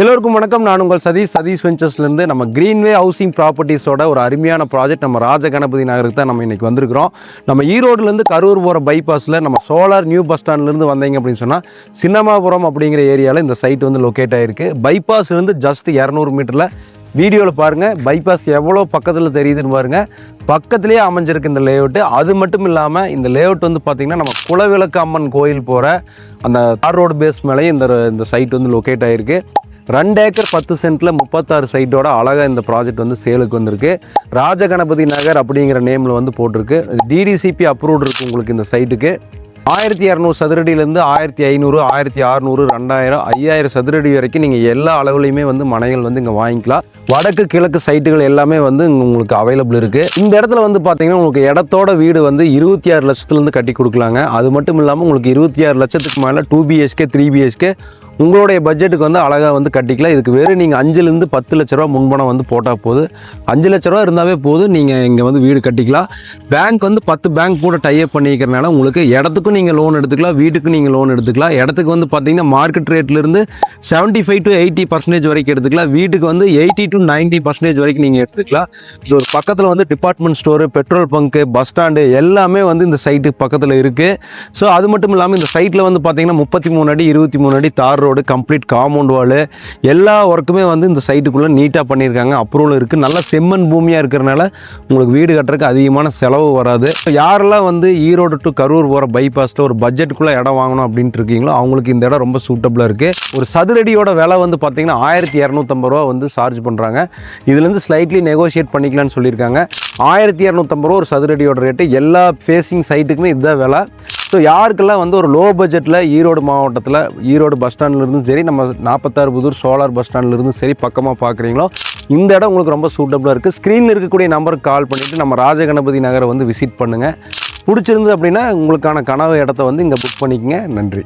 எல்லோருக்கும் வணக்கம். நான் உங்கள் சதீஷ். சதீஷ் வெஞ்சர்ஸ்லேருந்து நம்ம க்ரீன்வே ஹவுசிங் ப்ராப்பர்ட்டிஸோட ஒரு அருமையான ப்ராஜெக்ட் நம்ம ராஜகணபதி நகருக்கு தான் நம்ம இன்றைக்கி வந்திருக்கிறோம். நம்ம ஈரோடுலேருந்து கரூர் போகிற பைபாஸில் நம்ம சோலார் நியூ பஸ் ஸ்டாண்ட்லேருந்து வந்தீங்க அப்படின்னு சொன்னால் சின்னமாபுரம் அப்படிங்கிற ஏரியாவில் இந்த சைட் வந்து லொக்கேட் ஆகிருக்கு பைபாஸ்லேருந்து ஜஸ்ட் இரநூறு மீட்டரில். வீடியோவில் பாருங்கள் பைபாஸ் எவ்வளோ பக்கத்தில் தெரியுதுன்னு பாருங்கள் பக்கத்துலேயே அமைஞ்சிருக்கு இந்த லேஅவுட்டு அது மட்டும் இல்லாமல் இந்த லேஅவுட் வந்து பார்த்திங்கன்னா நம்ம குலவிளக்கு அம்மன் கோயில் போகிற அந்த தார் ரோடு பேஸ் மேலேயே இந்த இந்த சைட் வந்து லொக்கேட் ஆகிருக்கு ரெண்டு ஏக்கர் பத்து சென்ட்டில் முப்பத்தாறு சைட்டோட அழகாக இந்த ப்ராஜெக்ட் வந்து சேலுக்கு வந்திருக்கு. ராஜகணபதி நகர் அப்படிங்கிற நேமில் வந்து போட்டிருக்கு. டிடிசிபி அப்ரூவ்டு இருக்குது உங்களுக்கு இந்த சைட்டுக்கு. ஆயிரத்தி இரநூறு சதுரடியிலேருந்து ஆயிரத்தி ஐநூறு ஆயிரத்தி அறநூறு ரெண்டாயிரம் ஐயாயிரம் சதுரடி வரைக்கும் நீங்கள் எல்லா அளவுலையுமே வந்து மனைகள் வந்து இங்கே வாங்கிக்கலாம். வடக்கு கிழக்கு சைட்டுகள் எல்லாமே வந்து உங்களுக்கு அவைலபிள் இருக்குது இந்த இடத்துல வந்து பார்த்தீங்கன்னா உங்களுக்கு இடத்தோட வீடு வந்து இருபத்தி ஆறு லட்சத்துலேருந்து கட்டி கொடுக்கலாங்க. அது மட்டும் இல்லாமல் உங்களுக்கு இருபத்தி ஆறு லட்சத்துக்கு மேலே டூ பிஹெச்கே த்ரீ பிஹெச்கே உங்களுடைய பட்ஜெட்டுக்கு வந்து அழகாக வந்து கட்டிக்கலாம் இதுக்கு வெறும் நீங்கள் அஞ்சுலேருந்து பத்து லட்ச ரூபா முன்பணம் வந்து போட்டால் போதும் அஞ்சு லட்ச ரூபா இருந்தாவே போதும் நீங்கள் இங்கே வந்து வீடு கட்டிக்கலாம். பேங்க் வந்து பத்து பேங்க் கூட டைப் பண்ணிக்கிறனால உங்களுக்கு இடத்துக்கும் நீங்கள் லோன் எடுத்துக்கலாம் வீட்டுக்கும் நீங்கள் லோன் எடுத்துக்கலாம். இடத்துக்கு வந்து பார்த்தீங்கன்னா market ரேட்லேருந்து seventy five to eighty percentage வரைக்கும் எடுத்துக்கலாம். வீட்டுக்கு வந்து எயிட்டி டு நைன்ட்டி பர்சன்டேஜ் வரைக்கும் நீங்கள் எடுத்துக்கலாம். ஸோ பக்கத்தில் வந்து department store petrol bunk bus stand எல்லாமே வந்து இந்த சைட்டு பக்கத்தில் இருக்குது ஸோ அது மட்டும் இல்லாமல் இந்த சைட்டில் வந்து பார்த்தீங்கன்னா முப்பத்தி மூணு அடி இருபத்தி மூணு அடி தார் ரோடு கம்ப்ளீட் காம்பவுண்ட் வாலு எல்லா ஒர்க்குமே வந்து இந்த சைட்டுக்குள்ளே நீட்டாக பண்ணியிருக்காங்க. அப்ரூவல் இருக்குது நல்ல செம்மண் பூமியாக இருக்கிறனால உங்களுக்கு வீடு கட்டுறதுக்கு அதிகமான செலவு வராது. யாரெல்லாம் வந்து ஈரோடு டு கரூர் போகிற பைபாஸில் ஒரு பட்ஜெட்டுக்குள்ளே இடம் வாங்கணும் அப்படின்ட்டு இருக்கீங்களோ அவங்களுக்கு இந்த இடம் ரொம்ப சூட்டபுளாக இருக்குது ஒரு சதுரடியோட விலை வந்து பார்த்தீங்கன்னா ஆயிரத்தி இரநூத்தம்பது ரூபா வந்து சார்ஜ் பண்ணுறாங்க இதுலேருந்து ஸ்லைட்லி நெகோஷியேட் பண்ணிக்கலாம்னு சொல்லியிருக்காங்க. ஆயிரத்தி இரநூத்தம்பது ரூபா ஒரு சதுரடியோட ரேட்டு எல்லா ஃபேஸிங் சைட்டுக்குமே இதுதான் விலை. ஸோ யாருக்கெல்லாம் வந்து ஒரு லோ பட்ஜெட்டில் ஈரோடு மாவட்டத்தில் ஈரோடு பஸ் ஸ்டாண்ட்லேருந்தும் சரி நம்ம நாற்பத்தாறு புதூர் சோலார் பஸ் ஸ்டாண்ட்லேருந்தும் சரி பக்கமாக பார்க்குறீங்களோ இந்த இடம் உங்களுக்கு ரொம்ப சூட்டபுளாக இருக்குது ஸ்க்ரீனில் இருக்கக்கூடிய நம்பருக்கு கால் பண்ணிவிட்டு நம்ம ராஜகணபதி நகரை வந்து விசிட் பண்ணுங்கள் பிடிச்சிருந்து அப்படின்னா உங்களுக்கான கனவு இடத்த வந்து இங்கே புக் பண்ணிக்கங்க. நன்றி.